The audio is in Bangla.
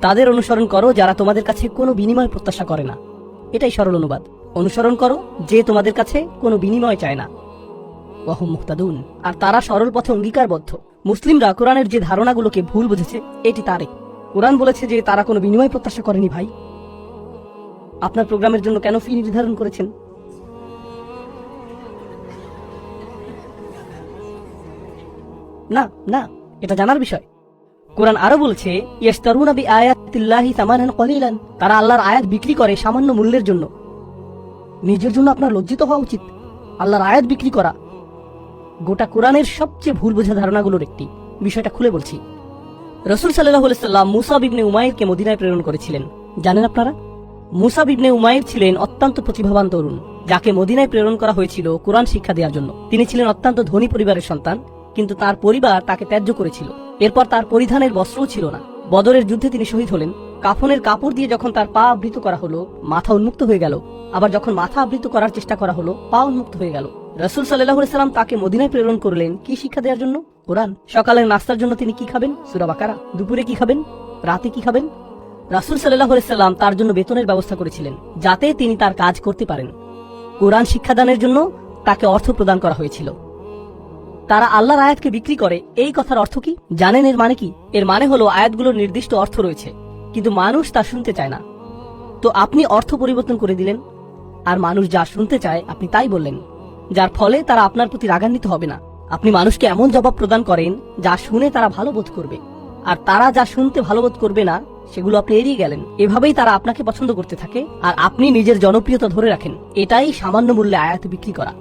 তাদের অনুসরণ করো যারা তোমাদের কাছে কোনো বিনিময় প্রত্যাশা করে না। এটাই সরল অনুবাদ। অনুসরণ করো যে তোমাদের কাছে কোনো বিনিময় চায় না। ওয়াহুম মুহতাদুন। আর তারা সরল পথে অঙ্গীকারবদ্ধ। মুসলিমরা কোরআনের যে ধারণাগুলোকে ভুল বুঝেছে, এটি তারে কোরআন বলেছে যে তারা কোনো বিনিময় প্রত্যাশা করেনি ভাই। আপনার প্রোগ্রামের জন্য কেন ফি নির্ধারণ করেছেন? না না। এটা জানার বিষয়। কোরআন আরও বলছে, ইয়াশতারুনা বি আয়াতিল্লাহি সামানান কলিলান। তারা আল্লাহর আয়াত বিক্রি করে সামান্য মূল্যের জন্য। নিজের জন্য আপনার লজ্জিত হওয়া উচিত। আল্লাহর আয়াত বিক্রি করা। গোটা কোরআনের সবচেয়ে ভুল বোঝা ধারণাগুলোর একটি। বিষয়টা খুলে বলছি। রসুল সাল্লাহ সাল্লাম মুসাব ইবনে উমাইরকে মদিনায় প্রেরণ করেছিলেন। জানেন আপনারা? মুসাব ইবনে উমাইর ছিলেন অত্যন্ত প্রতিভাবান তরুণ, যাকে মদিনায় প্রেরণ করা হয়েছিল কোরআন শিক্ষা দেওয়ার জন্য। তিনি ছিলেন অত্যন্ত ধনী পরিবারের সন্তান। কিন্তু তার পরিবার তাকে ত্যায্য করেছিল। এরপর তার পরিধানের বস্ত্রও ছিল না। বদরের যুদ্ধে তিনি শহীদ হলেন। কাফনের কাপড় দিয়ে যখন তার পা আবৃত করা হলো, মাথা উন্মুক্ত হয়ে গেল। আবার যখন মাথা আবৃত করার চেষ্টা করা হলো, পা উন্মুক্ত হয়ে গেল। রসুল সাল্লাহ সাল্লাম তাকে মদিনায় প্রেরণ করলেন। কি শিক্ষা দেওয়ার জন্য? কোরআন। সকালের নাস্তার জন্য তিনি কি খাবেন? সুরাবাকারা দুপুরে কি খাবেন? রাতে কি খাবেন? রাসুল সাল্লাহ সাল্লাম তার জন্য বেতনের ব্যবস্থা করেছিলেন, যাতে তিনি তার কাজ করতে পারেন। কোরআন শিক্ষাদানের জন্য তাকে অর্থ প্রদান করা হয়েছিল। তারা আল্লাহর আয়াতকে বিক্রি করে। এই কথার অর্থ কি? জানেন এর মানে কি? এর মানে হলো আয়াতগুলোর নির্দিষ্ট অর্থ রয়েছে, কিন্তু মানুষ তা শুনতে চায় না। তো আপনি অর্থ পরিবর্তন করে দিলেন, আর মানুষ যা শুনতে চায় আপনি তাই বললেন। যার ফলে তারা আপনার প্রতি রাগান্বিত হবে না। আপনি মানুষকে এমন জবাব প্রদান করেন, যা শুনে তারা ভালো বোধ করবে। আর তারা যা শুনতে ভালো বোধ করবে না, সেগুলো আপনি এড়িয়ে গেলেন। এভাবেই তারা আপনাকে পছন্দ করতে থাকে, আর আপনি নিজের জনপ্রিয়তা ধরে রাখেন। এটাই সামান্য মূল্যে আয়াত বিক্রি করা।